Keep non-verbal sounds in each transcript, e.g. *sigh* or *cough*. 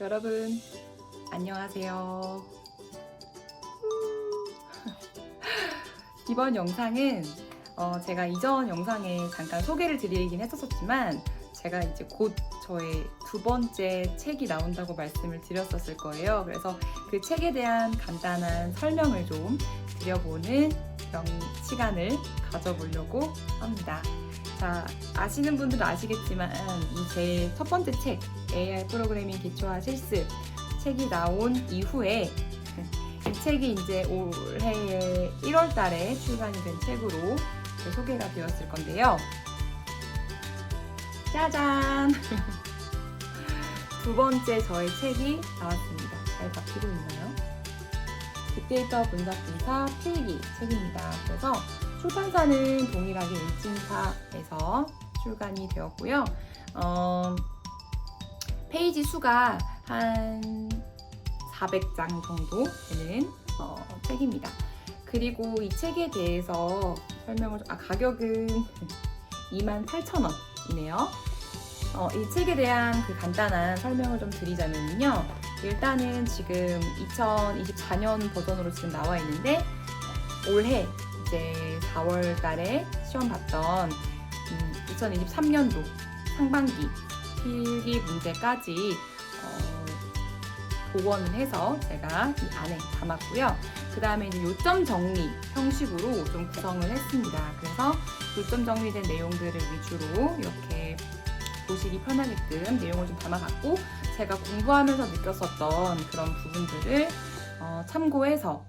여러분 안녕하세요. *laughs* 이번 영상은 어, 제가 이전 영상에 잠깐 소개를 드리긴 했었지만 제가 이제 곧 저의 두 번째 책이 나온다고 말씀을 드렸었을 거예요. 그래서 그 책에 대한 간단한 설명을 좀 드려보는 그런 시간을 가져보려고 합니다. 자, 아시는 분들은 아시겠지만 이 제 첫 번째 책 AI 프로그래밍 기초화 실습 책이 나온 이후에 *laughs* 이 책이 이제 올해 1월 달에 출간이 된 책으로 소개가 되었을 건데요. 짜잔! *laughs* 두 번째 저의 책이 나왔습니다. 잘 잡히고 있나요? 빅데이터 분석 기사 필기 책입니다. 그래서 출판사는 동일하게 일진사에서 출간이 되었고요. 어, 페이지 수가 한 400장 정도 되는 어, 책입니다. 그리고 이 책에 대해서 설명을 좀- 아 가격은 *laughs* 28,000원이네요. 어, 이 책에 대한 그 간단한 설명을 좀 드리자면요. 일단은 지금 2024년 버전으로 지금 나와 있는데 올해 이제 4월 달에 시험 봤던 음, 2023년도 상반기 필기 문제까지 어, 복원을 해서 제가 이 안에 담았고요. 그 다음에 요점 정리 형식으로 좀 구성을 했습니다. 그래서 요점 정리된 내용들을 위주로 이렇게 보시기 편하게끔 내용을 좀 담아봤고 제가 공부하면서 느꼈었던 그런 부분들을 어, 참고해서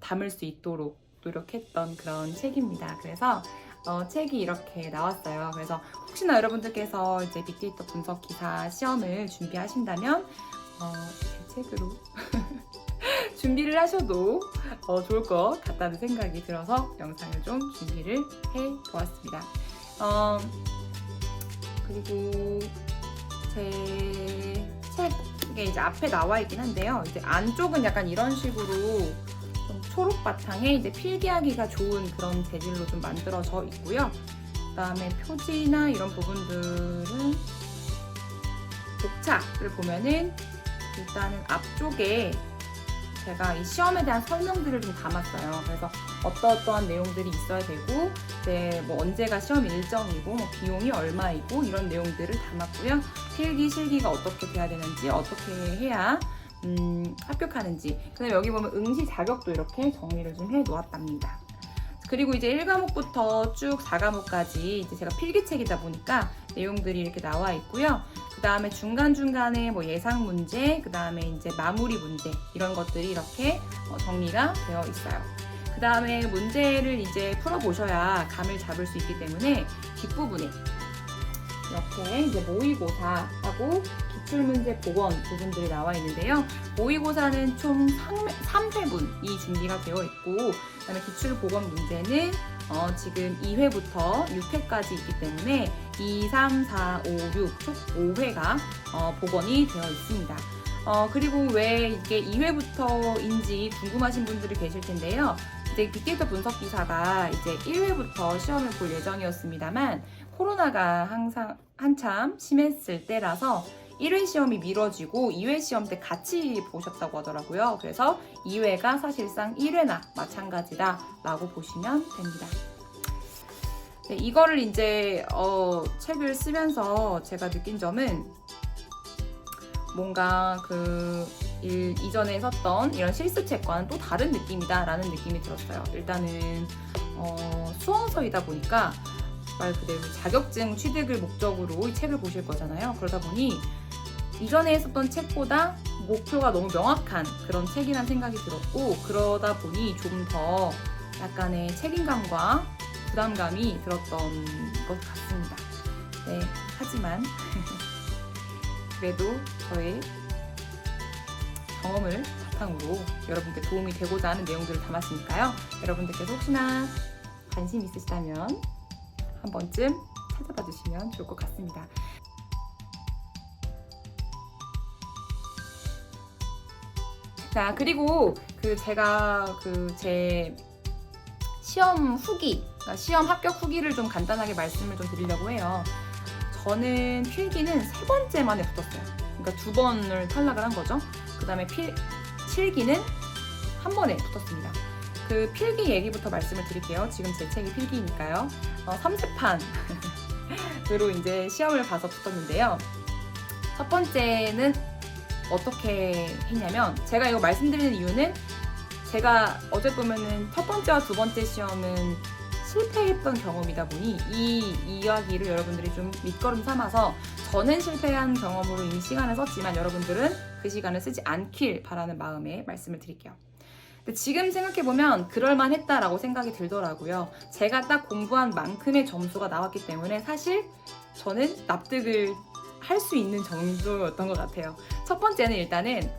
담을 수 있도록 노력했던 그런 책입니다. 그래서 어, 책이 이렇게 나왔어요. 그래서 혹시나 여러분들께서 이제 빅데이터 분석 기사 시험을 준비하신다면 어, 제 책으로 *laughs* 준비를 하셔도 어, 좋을 것 같다는 생각이 들어서 영상을 좀 준비를 해 보았습니다. 어, 그리고 제 책에 이제 앞에 나와 있긴 한데요. 이제 안쪽은 약간 이런 식으로 좀 초록 바탕에 이제 필기하기가 좋은 그런 재질로 좀 만들어져 있고요. 그다음에 표지나 이런 부분들은 복착을 보면은 일단은 앞쪽에 제가 이 시험에 대한 설명들을 좀 담았어요. 그래서 어떠어떠한 내용들이 있어야 되고 이제 뭐 언제가 시험 일정이고 뭐 비용이 얼마이고 이런 내용들을 담았고요. 필기 실기가 어떻게 돼야 되는지 어떻게 해야 음, 합격하는지. 그다음에 여기 보면 응시 자격도 이렇게 정리를 좀 해 놓았답니다. 그리고 이제 1과목부터 쭉 4과목까지 이제 제가 필기책이다 보니까 내용들이 이렇게 나와 있고요. 그 다음에 중간중간에 뭐 예상 문제, 그 다음에 이제 마무리 문제, 이런 것들이 이렇게 어, 정리가 되어 있어요. 그 다음에 문제를 이제 풀어보셔야 감을 잡을 수 있기 때문에 뒷부분에 이렇게 이제 모의고사하고 기출문제 복원 부분들이 나와 있는데요. 모의고사는 총 3회분이 준비가 되어 있고, 그 다음에 기출 복원 문제는 어, 지금 2회부터 6회까지 있기 때문에 2, 3, 4, 5, 6, 총 5회가 어, 복원이 되어 있습니다. 어, 그리고 왜 이게 2회부터인지 궁금하신 분들이 계실 텐데요. 이제 빅데이터 분석 기사가 이제 1회부터 시험을 볼 예정이었습니다만 코로나가 항상 한참 심했을 때라서 1회 시험이 미뤄지고 2회 시험 때 같이 보셨다고 하더라고요. 그래서 2회가 사실상 1회나 마찬가지다라고 보시면 됩니다. 네, 이거를 이제 어, 책을 쓰면서 제가 느낀 점은 뭔가 그 일, 이전에 썼던 이런 실습책과는 또 다른 느낌이다라는 느낌이 들었어요. 일단은 어, 수험서이다 보니까 말 그대로 자격증 취득을 목적으로 이 책을 보실 거잖아요. 그러다 보니 이전에 했었던 책보다 목표가 너무 명확한 그런 책이란 생각이 들었고 그러다 보니 좀 더 약간의 책임감과 부담감이 들었던 것 같습니다. 네, 하지만 *laughs* 그래도 저의 경험을 바탕으로 여러분께 도움이 되고자 하는 내용들을 담았으니까요. 여러분들께서 혹시나 관심 있으시다면 한 번쯤 찾아봐 주시면 좋을 것 같습니다. 자, 그리고 그 제가 그 제 시험 후기, 그러니까 시험 합격 후기를 좀 간단하게 말씀을 좀 드리려고 해요. 저는 필기는 세 번째 만에 붙었어요. 그러니까 두 번을 탈락을 한 거죠. 그 다음에 필, 필기는 한 번에 붙었습니다. 그 필기 얘기부터 말씀을 드릴게요. 지금 제 책이 필기니까요. 어, 3세판으로 *laughs* 이제 시험을 봐서 붙었는데요. 첫 번째는 어떻게 했냐면 제가 이거 말씀드리는 이유는 제가 어제 보면은 첫 번째와 두 번째 시험은 실패했던 경험이다 보니 이 이야기를 여러분들이 좀 밑거름 삼아서 저는 실패한 경험으로 이미 시간을 썼지만 여러분들은 그 시간을 쓰지 않길 바라는 마음에 말씀을 드릴게요. 지금 생각해보면 그럴만 했다라고 생각이 들더라고요. 제가 딱 공부한 만큼의 점수가 나왔기 때문에 사실 저는 납득을 할 수 있는 정도였던 것 같아요. 첫 번째는 일단은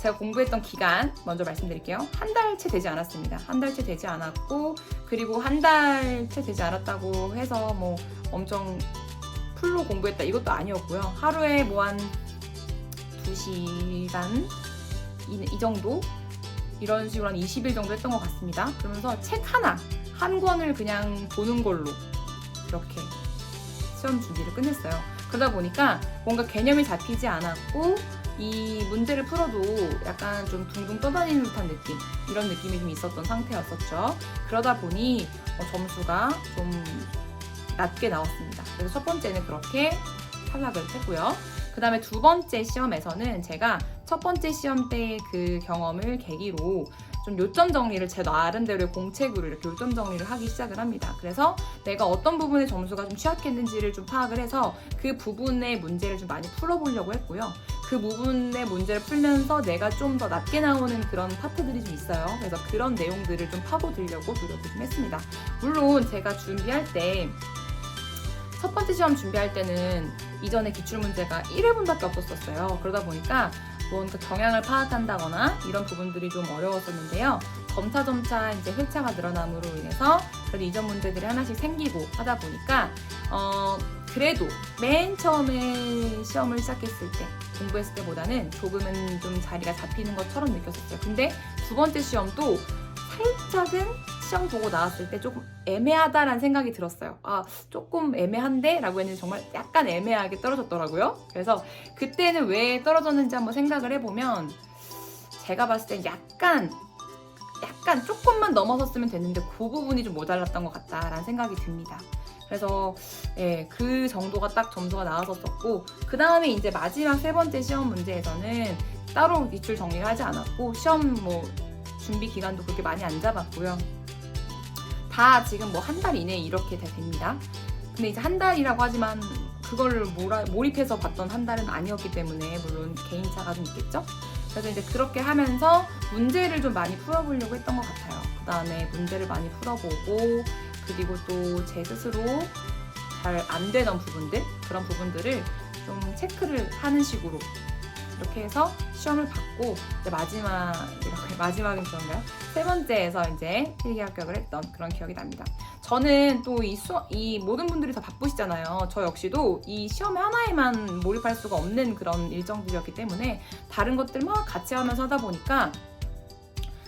제가 공부했던 기간 먼저 말씀드릴게요. 한달채 되지 않았습니다. 한달채 되지 않았고 그리고 한달채 되지 않았다고 해서 뭐 엄청 풀로 공부했다 이것도 아니었고요. 하루에 뭐 한 2시간 이, 이 정도 이런 식으로 한 20일 정도 했던 것 같습니다. 그러면서 책 하나 한 권을 그냥 보는 걸로 이렇게 시험 준비를 끝냈어요. 그러다 보니까 뭔가 개념이 잡히지 않았고 이 문제를 풀어도 약간 좀 둥둥 떠다니는 듯한 느낌 이런 느낌이 좀 있었던 상태였었죠. 그러다 보니 어, 점수가 좀 낮게 나왔습니다. 그래서 첫 번째는 그렇게 탈락을 했고요. 그 다음에 두 번째 시험에서는 제가 첫 번째 시험 때의 그 경험을 계기로 좀 요점 정리를 제 나름대로의 공책으로 이렇게 요점 정리를 하기 시작을 합니다. 그래서 내가 어떤 부분에 점수가 좀 취약했는지를 좀 파악을 해서 그 부분의 문제를 좀 많이 풀어보려고 했고요. 그 부분의 문제를 풀면서 내가 좀 더 낮게 나오는 그런 파트들이 좀 있어요. 그래서 그런 내용들을 좀 파고들려고 노력을 좀 했습니다. 물론 제가 준비할 때 첫 번째 시험 준비할 때는 이전에 기출 문제가 1회분밖에 없었어요. 그러다 보니까 뭔가 경향을 파악한다거나 이런 부분들이 좀 어려웠었는데요. 점차 점차 이제 회차가 늘어남으로 인해서 그래도 이전 문제들이 하나씩 생기고 하다 보니까 어 그래도 맨 처음에 시험을 시작했을 때 공부했을 때보다는 조금은 좀 자리가 잡히는 것처럼 느꼈었어요. 근데 두 번째 시험도 살짝은 시험 보고 나왔을 때 조금 애매하다라는 생각이 들었어요. 아, 조금 애매한데? 라고 했는데 정말 약간 애매하게 떨어졌더라고요. 그래서 그때는 왜 떨어졌는지 한번 생각을 해보면 제가 봤을 때 약간 약간 조금만 넘어섰으면 됐는데 그 부분이 좀 모자랐던 것 같다라는 생각이 듭니다. 그래서 예, 그 정도가 딱 점수가 나왔었고 그 다음에 이제 마지막 세 번째 시험 문제에서는 따로 기출 정리를 하지 않았고 시험 뭐 준비 기간도 그렇게 많이 안 잡았고요. 다 지금 뭐 한 달 이내에 이렇게 다 됩니다. 근데 이제 한 달이라고 하지만 그거를 몰아, 몰입해서 봤던 한 달은 아니었기 때문에 물론 개인차가 좀 있겠죠? 그래서 이제 그렇게 하면서 문제를 좀 많이 풀어보려고 했던 것 같아요. 그 다음에 문제를 많이 풀어보고 그리고 또 제 스스로 잘 안 되던 부분들 그런 부분들을 좀 체크를 하는 식으로 이렇게 해서 시험을 받고 이제 마지막 마지막은 그런가요? 세 번째에서 이제 필기 합격을 했던 그런 기억이 납니다. 저는 또이 수, 이 모든 분들이 다 바쁘시잖아요. 저 역시도 이 시험 하나에만 몰입할 수가 없는 그런 일정들이었기 때문에 다른 것들 막 같이 하면서 하다 보니까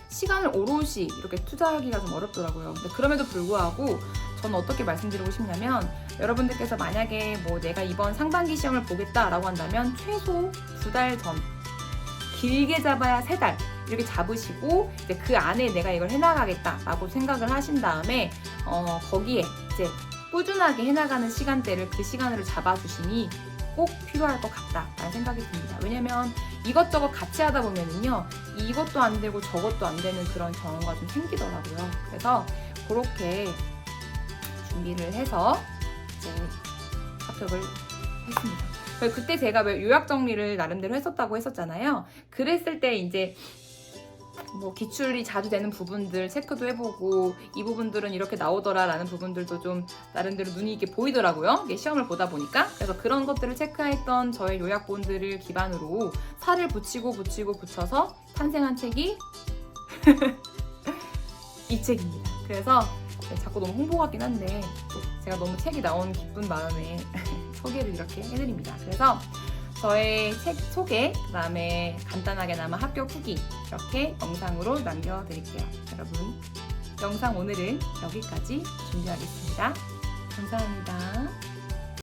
시간을 오롯이 이렇게 투자하기가 좀 어렵더라고요. 근데 그럼에도 불구하고 저는 어떻게 말씀드리고 싶냐면 여러분들께서 만약에 뭐 내가 이번 상반기 시험을 보겠다라고 한다면 최소 두 달 전, 길게 잡아야 세 달 이렇게 잡으시고 이제 그 안에 내가 이걸 해나가겠다라고 생각을 하신 다음에 어, 거기에 이제 꾸준하게 해나가는 시간대를 그 시간으로 잡아주심이 꼭 필요할 것 같다라는 생각이 듭니다. 왜냐면 이것저것 같이 하다 보면은요 이것도 안 되고 저것도 안 되는 그런 경우가 좀 생기더라고요. 그래서 그렇게 준비를 해서 이제 합격을 했습니다. 그때 제가 왜 요약 정리를 나름대로 했었다고 했었잖아요. 그랬을 때 이제 뭐 기출이 자주 되는 부분들 체크도 해보고 이 부분들은 이렇게 나오더라라는 부분들도 좀 나름대로 눈이 이게 보이더라고요. 시험을 보다 보니까 그래서 그런 것들을 체크했던 저의 요약본들을 기반으로 살을 붙이고 붙이고 붙여서 탄생한 책이 *laughs* 이 책입니다. 그래서 네, 자꾸 너무 홍보 같긴 한데 또 제가 너무 책이 나온 기쁜 마음에 *laughs* 소개를 이렇게 해드립니다. 그래서 저의 책 소개, 그 다음에 간단하게나마 합격 후기 이렇게 영상으로 남겨드릴게요. 여러분, 영상 오늘은 여기까지 준비하겠습니다. 감사합니다.